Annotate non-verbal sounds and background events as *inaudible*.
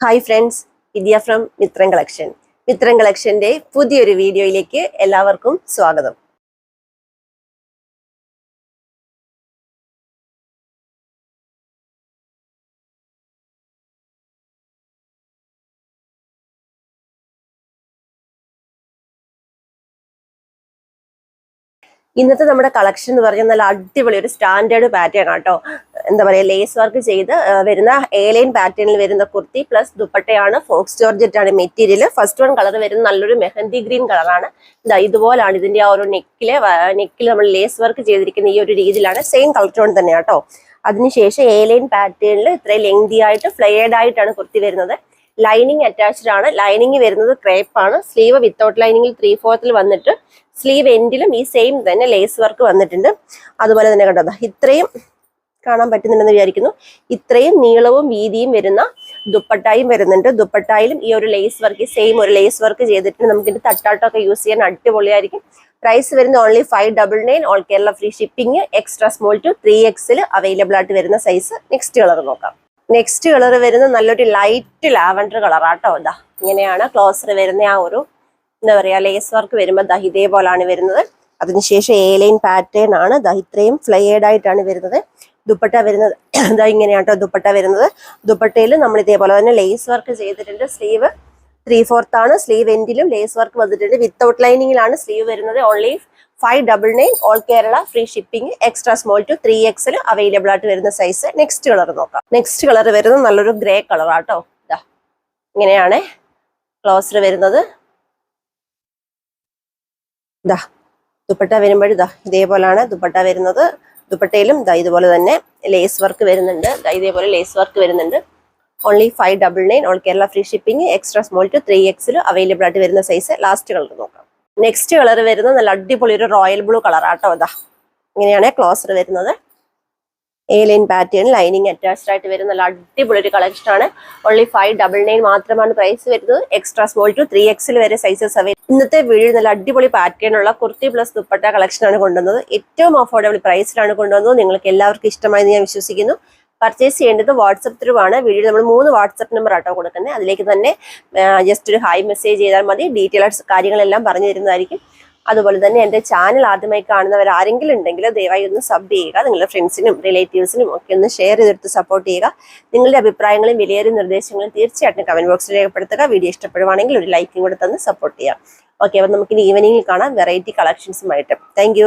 Hi friends Vidya from Mithran collection Mithran കളക്ഷന്റെ പുതിയൊരു വീഡിയോയിലേക്ക് എല്ലാവർക്കും സ്വാഗതം. ഇന്നത്തെ നമ്മുടെ കളക്ഷൻ എന്ന് പറഞ്ഞാൽ നല്ല അടിപൊളി ഒരു സ്റ്റാൻഡേർഡ് പാറ്റേൺ ആട്ടോ എന്താ പറയുക ലേസ് വർക്ക് ചെയ്ത് വരുന്ന എയർലൈൻ പാറ്റേണിൽ വരുന്ന കുർത്തി പ്ലസ് ദുപ്പട്ടയാണ് ഫോക്സ് ജോർജറ്റ് ആണ് മെറ്റീരിയൽ ഫസ്റ്റ് വൺ കളർ വരുന്ന നല്ലൊരു മെഹന്തി ഗ്രീൻ കളറാണ് ഇതാ ഇതുപോലാണ് ഇതിന്റെ ആ ഒരു നെക്കിൽ നെക്കിൽ നമ്മൾ ലേസ് വർക്ക് ചെയ്തിരിക്കുന്ന ഈ ഒരു രീതിയിലാണ്. സെയിം കളർ ടോൺ തന്നെ കേട്ടോ അതിനുശേഷം എയർലൈൻ പാറ്റേണിൽ ഇത്രയും ലെങ്തി ആയിട്ട് ഫ്ലെയർഡ് ആയിട്ടാണ് കുർത്തി വരുന്നത്. ലൈനിങ് അറ്റാച്ച്ഡ് ആണ്. ലൈനിങ് വരുന്നത് ക്രേപ്പ് ആണ്. സ്ലീവ് വിത്തൗട്ട് ലൈനിങ്ങിൽ ത്രീ ഫോർത്തിൽ വന്നിട്ട് സ്ലീവ് എൻഡിലും ഈ സെയിം തന്നെ ലേസ് വർക്ക് വന്നിട്ടുണ്ട്. അതുപോലെ തന്നെ കണ്ടോ ഇത്രയും കാണാൻ പറ്റുന്നുണ്ടെന്ന് വിചാരിക്കുന്നു. ഇത്രയും നീളവും വീതിയും വരുന്ന ദുപ്പട്ടായും വരുന്നുണ്ട്. ദുപ്പട്ടായിലും ഈ ഒരു ലേസ് വർക്ക് സെയിം ഒരു ലേസ് വർക്ക് ചെയ്തിട്ട് നമുക്ക് ഇത് തട്ടാട്ടമൊക്കെ യൂസ് ചെയ്യാൻ അടിപൊളിയായിരിക്കും. പ്രൈസ് വരുന്നത് only five double nine all Kerala free shipping extra small to three എക്സിൽ അവൈലബിൾ ആയിട്ട് വരുന്ന സൈസ് നെക്സ്റ്റ് കളർ നോക്കാം. നെക്സ്റ്റ് കളർ വരുന്ന നല്ലൊരു ലൈറ്റ് ലാവൻഡർ കളറാട്ടോ ഇതാ ഇങ്ങനെയാണ് ക്ലോസർ വരുന്ന ആ ഒരു എന്താ പറയാ ലേസ് വർക്ക് വരുമ്പോൾ ദാ ഇതേപോലാണ് വരുന്നത്. അതിനുശേഷം ഏലൈൻ പാറ്റേൺ ആണ്. ദാ ഇത്രയും ഫ്ലെയേഡ് ആയിട്ടാണ് വരുന്നത്. ദുപ്പട്ട വരുന്നത്. *clears throat* ദാ ഇങ്ങനെയാട്ടോ ദുപ്പട്ട വരുന്നത്. ദുപ്പട്ടയിൽ നമ്മൾ ഇതേപോലെ തന്നെ ലേസ് വർക്ക് ചെയ്തിട്ടുണ്ട്. സ്ലീവ് ത്രീ ഫോർത്ത് ആണ്. സ്ലീവ് എൻഡിലും ലേസ് വർക്ക് വന്നിട്ടുണ്ട്. വിത്തൗട്ട് ലൈനിങ്ങിലാണ് സ്ലീവ് വരുന്നത്. Only five double nine all Kerala free shipping extra small to three എക്സിൽ അവൈലബിൾ ആയിട്ട് വരുന്ന സൈസ് നെക്സ്റ്റ് കളർ നോക്കാം. നെക്സ്റ്റ് കളർ വരുന്നത് നല്ലൊരു ഗ്രേ കളർ ആട്ടോ. ഇതാ ഇങ്ങനെയാണ് ക്ലോസർ വരുന്നത്. ഇതാ ദുപ്പട്ട വരുമ്പോഴിതാ ഇതേപോലാണ് ദുപ്പട്ട വരുന്നത്. ദുപ്പട്ടയിലും ഇതാ ഇതുപോലെ തന്നെ ലേസ് വർക്ക് വരുന്നുണ്ട്. ദാ ഇതേപോലെ ലേസ് വർക്ക് വരുന്നുണ്ട്. Only five double nine all Kerala free shipping extra small to three എക്സിൽ അവൈലബിൾ ആയിട്ട് വരുന്ന സൈസ് ലാസ്റ്റ് കളർ നോക്കാം. നെക്സ്റ്റ് കളർ വരുന്നത് നല്ല അടിപൊളി ഒരു റോയൽ ബ്ലൂ കളർ ആട്ടോ ഇതാ ഇങ്ങനെയാണ് ക്ലോസർ വരുന്നത്. A line pattern lining attached ആയിട്ട് വരുന്ന നല്ല അടിപൊളി ഒരു കളക്ഷൻ ആണ്. ഓൺലി ഫൈവ് ഡബിൾ നയൻ മാത്രമാണ് പ്രൈസ് വരുന്നത്. എക്സ്ട്രാ സ്മോൾ ടു ത്രീ എക്സിൽ വരെ സൈസസ് അവൈലബിൾ ഇന്നത്തെ വീഡിയോ നല്ല അടിപൊളി പാറ്റേൺ ഉള്ള കുർത്തി പ്ലസ് ദുപ്പട്ട കളക്ഷൻ ആണ് കൊണ്ടുവന്നത്. ഏറ്റവും അഫോർഡബിൾ പ്രൈസിലാണ് കൊണ്ടുവന്നത്. നിങ്ങൾക്ക് എല്ലാവർക്കും ഇഷ്ടമായെന്ന് ഞാൻ വിശ്വസിക്കുന്നു. പർച്ചേസ് ചെയ്യേണ്ടത് വാട്സപ്പ് ത്രൂ ആണ് വീഡിയോ നമ്മൾ മൂന്ന് വാട്സപ്പ് നമ്പർ ആട്ടോ കൊടുക്കുന്നത് അതിലേക്ക് തന്നെ ജസ്റ്റ് ഒരു ഹായ് മെസ്സേജ് ചെയ്താൽ മതി. ഡീറ്റെയിൽ കാര്യങ്ങളെല്ലാം പറഞ്ഞു തരുന്നതായിരിക്കും. അതുപോലെ തന്നെ എന്റെ ചാനൽ ആദ്യമായി കാണുന്നവർ ആരെങ്കിലും ഉണ്ടെങ്കിൽ ദയവായി ഒന്ന് സബ് ചെയ്യുക. നിങ്ങളുടെ ഫ്രണ്ട്സിനും റിലേറ്റീവ്സിനും ഒക്കെ ഒന്ന് ഷെയർ ചെയ്തെടുത്ത് സപ്പോർട്ട് ചെയ്യുക. നിങ്ങളുടെ അഭിപ്രായങ്ങളും വിലയേറിയ നിർദ്ദേശങ്ങളും തീർച്ചയായിട്ടും കമന്റ് ബോക്സിൽ രേഖപ്പെടുത്തുക. വീഡിയോ ഇഷ്ടപ്പെടുവാണെങ്കിൽ ഒരു ലൈക്കും കൂടെ തന്ന് സപ്പോർട്ട് ചെയ്യാം ഓക്കെ അപ്പം നമുക്കിനി ഈവനിങ്ങിൽ കാണാം. Variety കളക്ഷൻസുമായിട്ട് thank